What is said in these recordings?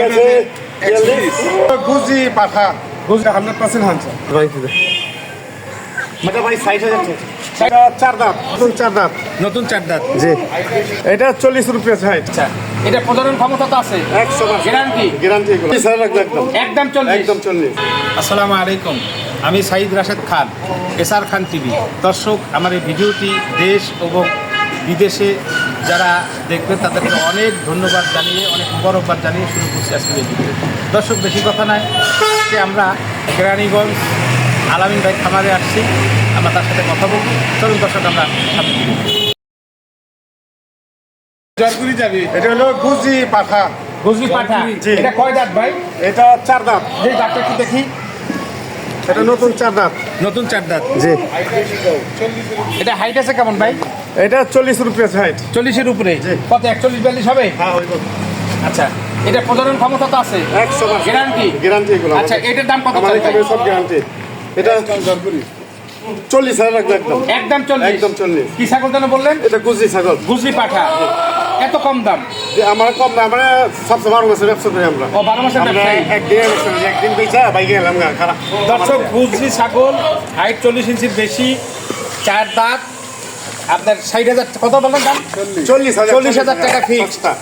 গেছে। গুজি পাঠা গুজি হান্ড্রেড পার্সেন্ট হানছে এটা ভাই ষাট হাজার এটা চার দাঁত নতুন চার দাঁত। নতুন চার দাঁত। জি। এটা চল্লিশ রুপিয়া ষাট। আচ্ছা এটা প্রজনন ক্ষমতা তো আছে। একশো গ্যারান্টি গ্যারান্টি একদম। একদম চল্লিশ। একদম চল্লিশ। আসসালামু আলাইকুম। আমি সাইদ রাশেদ খান এসআর খান টিভি। দর্শক আমার এই ভিডিওটি দেশ এবং বিদেশে যারা দেখবেন তাদেরকে অনেক ধন্যবাদ জানিয়ে অনেক মুবারকবাদ জানিয়ে শুরু করছি আজকের ভিডিও দর্শক বেশি কথা নয়। আজকে আমরা কেরানীগঞ্জ আলামিন ভাই খামারে আসছি। আমরা তার সাথে কথা বলব। চলুন দর্শক আমরা সামনে দিকে যাবি? এটা হলো গুজি পাঠা। এটা কয় দাঁত ভাই? এটা চার দাঁত। যে দাঁতটা একটু দেখি। এটা নতুন চার দাঁত। নতুন চার দাঁত। জি। এটা হাইট আছে কেমন ভাই? এটা চল্লিশ রুপিয়া ষাট চল্লিশের উপরে। কত একচল্লিশ বিয়াল্লিশ হবে? হ্যাঁ ওই আচ্ছা এটা প্রজনন ক্ষমতা তো আছে। একশো গ্যারান্টি গ্যারান্টি এগুলো আচ্ছা এটার দাম কত এখানে সব গ্যারান্টি এটা চল্লিশ হাজার রাখব একদম। একদম চল্লিশ? একদম চল্লিশ। কি ছাগল যেন বললেন? এটা গুজি ছাগল। গুজরি পাঠা। এত কম দাম? যে আমার কম না আমরা সবচেয়ে বারো মাসের ব্যবসা করি আমরা। ও বারো মাসের আমরা ব্যবসায়ী? একদিন ব্যবসা একদিন বেচা বাইকে গেলাম খারাপ। দর্শক গুজরি ছাগল হাইট চল্লিশ ইঞ্চির বেশি চার দাঁত আপনার ষাট হাজার কত বললেন দাম? চল্লিশ। হাজার চল্লিশ হাজার টাকা। সস্তা।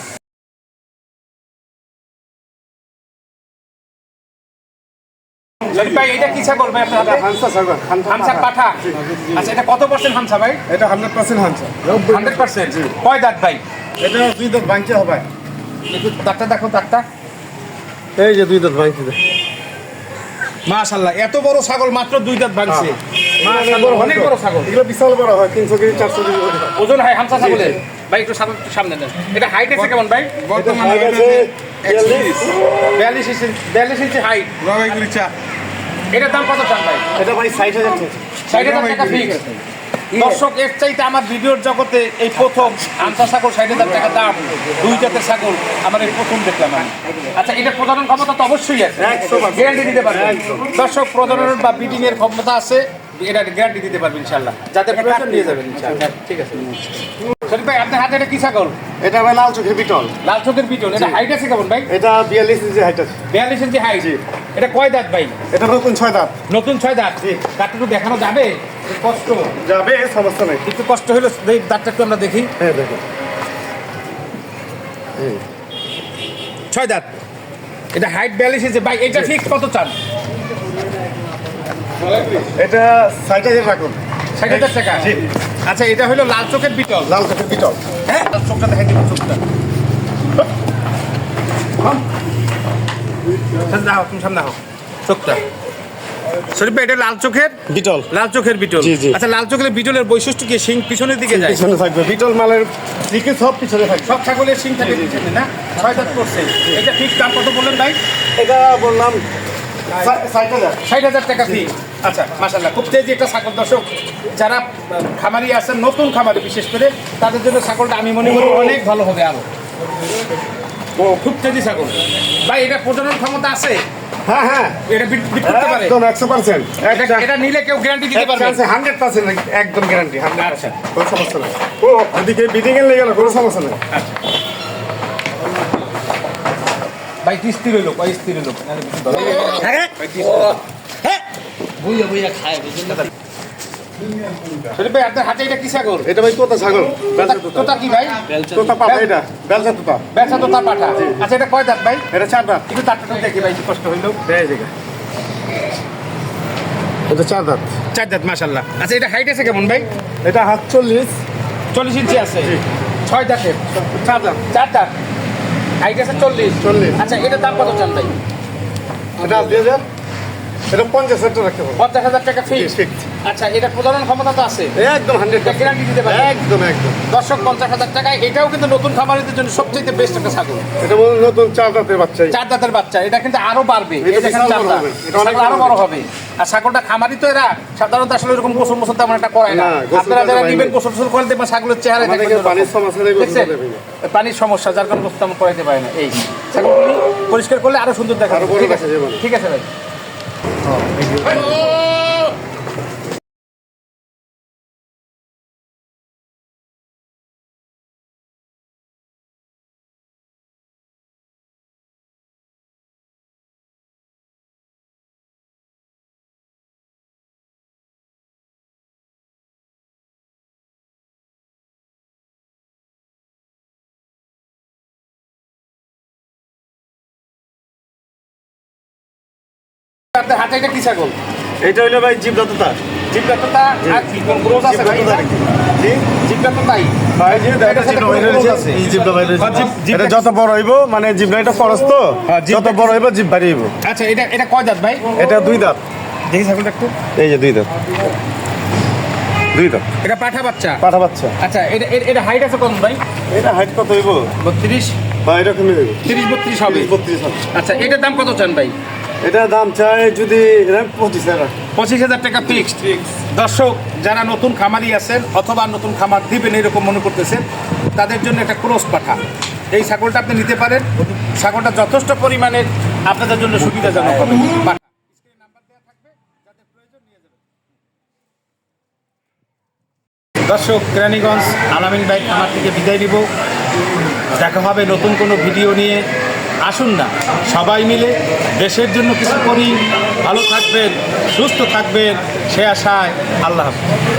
ভাই এটা আপনার হামসা পাঠা। আচ্ছা এটা কত পার্সেন্ট হামসা ভাই? এটা হান্ড্রেড পার্সেন্ট হান্ড্রেড পার্সেন্ট? কয় দাঁত ভাই? এটা দুই দাঁত ভাঙতে হবে। একটু দাঁতটা দেখো দাঁতটা। এই যে দুই দাঁত মাশাল্লাহ এত বড় ছাগল মাত্র দুই দাঁত ভাঙছে। মাশাআল্লাহ, অনেক বড় ছাগল এগুলো বিশাল বড় হয় তিনশো কেজি চারশো কেজি ওজন হয় হামসা ছাগলের। ভাই একটু সামনে একটু সামনে নেন। এটা হাইট আছে কেমন ভাই? এটা বিয়াল্লিশ। বিয়াল্লিশ ইঞ্চি বিয়াল্লিশ ইঞ্চি হাইট এটার দাম কত চান ভাই? এটা ভাই ষাট হাজার ষাট হাজার টাকা ফিক্স দর্শক এর চাইতে আমার ভিডিওর জগতে এই প্রথম আমসা ছাগল ষাট হাজার টাকা দাম। দুই জাতের ছাগল আমার এই প্রথম দেখলাম আমি। আচ্ছা এটা প্রজনন ক্ষমতা তো অবশ্যই আছে। একশো গ্যারান্টি দিতে পারবেন। দর্শক প্রজননের বা ব্রিডিং এর ক্ষমতা আছে। এটা গ্যারান্টি দিতে পারবেন ইনশাল্লাহ যাদের প্রয়োজন নিয়ে যাবেন ইনশাল্লাহ ঠিক আছে। শরীফ ভাই আপনার হাতে এটা কি ছাগল? এটা ভাই লাল চোখের বিটল লাল চোখের এটা হাইট আছে কেমন ভাই? এটা বিয়াল্লিশ ইঞ্চি হাইট আছে। বিয়াল্লিশ ইঞ্চি হাইট এটা কয় দাঁত ভাই? এটা নতুন ছয় দাঁত। নতুন ছয় দাঁত। দাঁতটা দেখানো যাবে? কষ্ট। যাবে সমস্যা নেই। একটু কষ্ট হলো দাঁতটা একটু আমরা দেখি। হ্যাঁ দেখো। ছয় দাঁত। এটা হাইট বিয়াল্লিশ ইঞ্চি ভাই এটা ঠিক কত চান? এটা ষাট হাজার রাখুন ষাট হাজার টাকা। আচ্ছা এটা হলো লাল চোখের বিটল লাল চোখের বিটল হ্যাঁ? চোখটা দেখাই দিন চোখটা। সামনে দাও, তুমি সামনে। চোখটা। শরীফ ভাই এটা লাল চোখের? বিটল লাল চোখের বিটল। আচ্ছা লাল চোখের বিটলের বৈশিষ্ট্য কি? সিং পিছনের দিকে যায়? পিছনে থাকবে। বিটল মালের দিকে সব পিছনে থাকবে। সব ছাগলের সিং থাকে পিছনে না? ছয় দাঁত করছে। এটা ফিক্স দাম কত বললেন ভাই? এটা বললাম ষাট হাজার। ষাট হাজার টাকা আচ্ছা মাসাল্লাহ খুব তেজি একটা ছাগল। দর্শক যারা খামারি আছেন নতুন খামারি বিশেষ করে তাদের জন্য ছাগলটা আমি মনে করি অনেক ভালো হবে আরও। ও খুব তেজি ছাগল। ভাই এটা প্রজনন ক্ষমতা আছে? হ্যাঁ হ্যাঁ। এটা বিট বিট করতে পারে? একদম এটা এটা নিলে কেউ গ্যারান্টি দিতে পারবে? হান্ড্রেড পার্সেন্ট একদম গ্যারান্টি হান্ড্রেড আচ্ছা। কোনো সমস্যা নেই। ও ওদিকে বিডিং এর লেগে কোনো সমস্যা নেই। ভাই কিস্তি রইল কয় স্থির রইল বুঝে বুঝে খায় বুঝলেন শরীফ ভাই আপনার হাতে এটা কি ছাগল? এটা ভাই তোতা ছাগল তোতা কি ভাই? তোতা পাপা এটা বেলচা তোতা। তোতা পাঠা। আচ্ছা এটা কয় দাঁত ভাই? এটা চার দাঁত। একটু তারটা দেখি ভাই কষ্ট হইল। জায়গা এটা চার দাঁত। চার দাঁত মাসাল্লাহ আচ্ছা এটা হাইট আছে কেমন ভাই? এটা হাত চল্লিশ। চল্লিশ ইঞ্চি আছে। ছয় দাঁতের? চার দাঁত। চার দাঁত। হাইট আছে চল্লিশ। চল্লিশ। আচ্ছা এটার দাম কত চান ভাই? এটা দুই হাজার এটা পঞ্চাশ হাজার রাখতে পারব পঞ্চাশ হাজার টাকা ফিক্স আচ্ছা এটা ক্ষমতা তো আছে। একদম হান্ড্রেড guarantee দিতে পারবেন? একদম একদম। দর্শক পঞ্চাশ হাজার টাকায় এটাও কিন্তু নতুন খামারিদের জন্য সবচেয়ে বেস্ট একটা ছাগল। এটা নতুন চার দাঁতের বাচ্চা। চার দাঁতের বাচ্চা এটা কিন্তু আরও বাড়বে। আরও বড় হবে। আর ছাগলটা খামারি তো এরা সাধারণত আসলে এরকম গোসল মোসল তেমন একটা করে না। আপনারা যারা নিবেন গোসল টোসল করে দেবেন ছাগলের চেহারা পানির সমস্যা যার কারণে গোসল তেমন করাইতে পারে না। এই ছাগলগুলি পরিষ্কার করলে আরও সুন্দর দেখা ঠিক আছে? দেখা যাবে। ঠিক আছে ভাই আপনার হাতে এটা কি ছাগল? এটা হইল ভাই জীব দত্ততা আর কি কোন আছে ভাই? জি যে এটা আছে? এই জিব- এটা যত বড় হইব মানে জিবটা এটা খরচ তো। যত বড় হইব জিব হইব। আচ্ছা এটা এটা কয় দাঁত ভাই? এটা দুই দাঁত। দেখি ছাগলটা একটু। এই যে দুই দাঁত। দুই দাঁত। এটা পাঠা বাচ্চা? পাঠা বাচ্চা। আচ্ছা এটা এটা- হাইট আছে কত ভাই? এটা হাইট কত হইব? বা এরকমই হবে। আচ্ছা এটার দাম কত চান ভাই? এটা দাম চাই যদি পঁচিশ হাজার। পঁচিশ হাজার টাকা ফিক্সড দর্শক যারা নতুন খামারি আছেন অথবা নতুন খামার দিবেন এরকম মনে করতেছেন তাদের জন্য একটা ক্রস পাঠা। এই ছাগলটা আপনি নিতে পারেন। ছাগলটা যথেষ্ট পরিমাণের আপনাদের জন্য সুবিধাজনক হবে। দর্শক কেরানীগঞ্জ আলামিন বাইক আমার থেকে বিদায় নিব। দেখা হবে নতুন কোনো ভিডিও নিয়ে। আসুন না। সবাই মিলে দেশের জন্য কিছু করি। ভালো থাকবেন, সুস্থ থাকবেন, সে আশায় আল্লাহ হাফেজ।